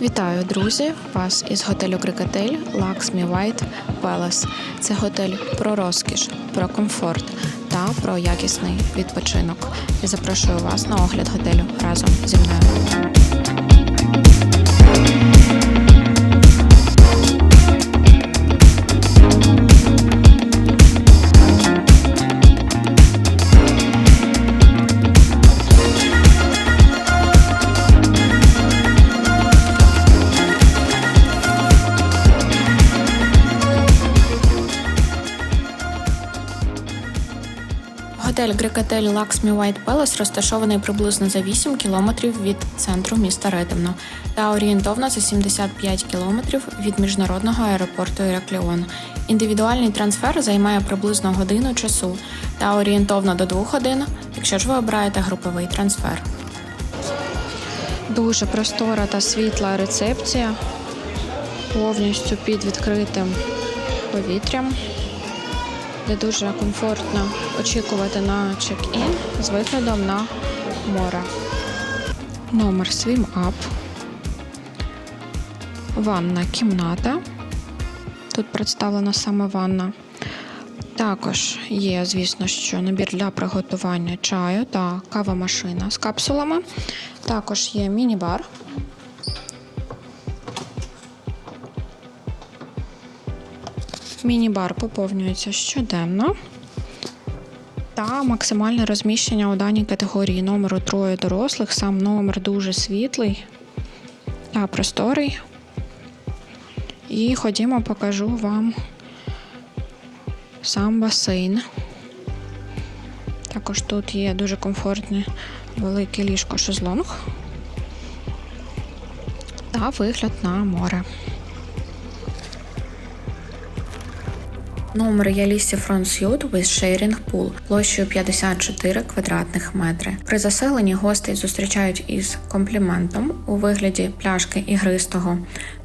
Вітаю, друзі! Вас із готелю Крикатель Лаксмі White Palace. Це готель про розкіш, про комфорт та про якісний відпочинок. Я запрошую вас на огляд готелю разом зі мною. Готель Грекотель Lakshmi White Palace розташований приблизно за 8 кілометрів від центру міста Ретемно та орієнтовно за 75 кілометрів від міжнародного аеропорту Іракліон. Індивідуальний трансфер займає приблизно годину часу та орієнтовно до 2 годин, якщо ж ви обираєте груповий трансфер. Дуже простора та світла рецепція, повністю під відкритим повітрям де дуже комфортно очікувати на чек-ін з виглядом на море. Номер Swim Up. Ванна кімната. Тут представлена саме ванна. Також є, звісно, що набір для приготування чаю та кава-машина з капсулами. Також є міні-бар. Міні-бар поповнюється щоденно. Та максимальне розміщення у даній категорії номеру троє дорослих. Сам номер дуже світлий та просторий. І ходімо, покажу вам сам басейн. Також тут є дуже комфортне велике ліжко шезлонг та вигляд на море. Номер Ялісі Suite with Sharing Pool площею 54 квадратних метри. При заселенні гостей зустрічають із компліментом у вигляді пляшки ігристого.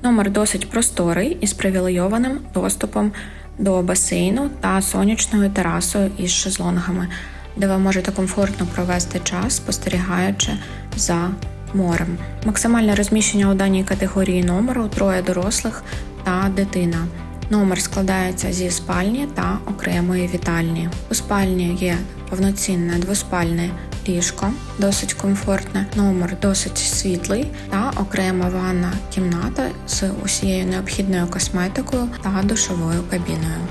Номер досить просторий із привілейованим доступом до басейну та сонячною терасою із шезлонгами, де ви можете комфортно провести час, спостерігаючи за морем. Максимальне розміщення у даній категорії номеру троє дорослих та дитина. Номер складається зі спальні та окремої вітальні. У спальні є повноцінне двоспальне ліжко, досить комфортне. Номер досить світлий та окрема ванна кімната з усією необхідною косметикою та душовою кабіною.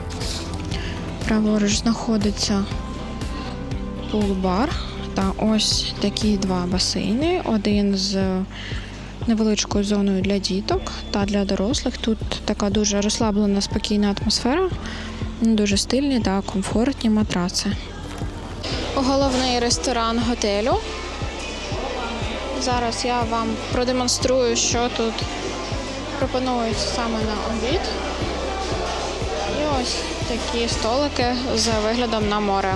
Праворуч знаходиться пул-бар та ось такі два басейни. Один з невеличкою зоною для діток та для дорослих. Тут така дуже розслаблена, спокійна атмосфера, дуже стильні та комфортні матраци. Головний ресторан готелю. Зараз я вам продемонструю, що тут пропонують саме на обід. І ось такі столики з виглядом на море.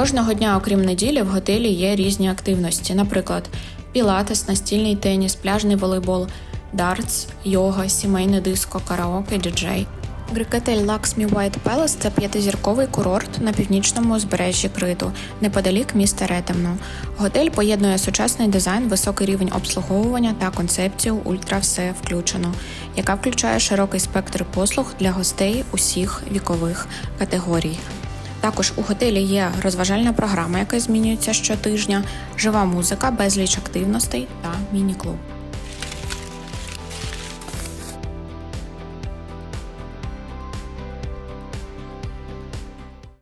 Кожного дня, окрім неділі, в готелі є різні активності, наприклад, пілатес, настільний теніс, пляжний волейбол, дартс, йога, сімейне диско, караоке, діджей. Грикетель Lakshmi White Palace – це п'ятизірковий курорт на північному узбережжі Криту, неподалік міста Ретемно. Готель поєднує сучасний дизайн, високий рівень обслуговування та концепцію Ультра все включено, яка включає широкий спектр послуг для гостей усіх вікових категорій. Також у готелі є розважальна програма, яка змінюється щотижня, жива музика, безліч активностей та міні-клуб.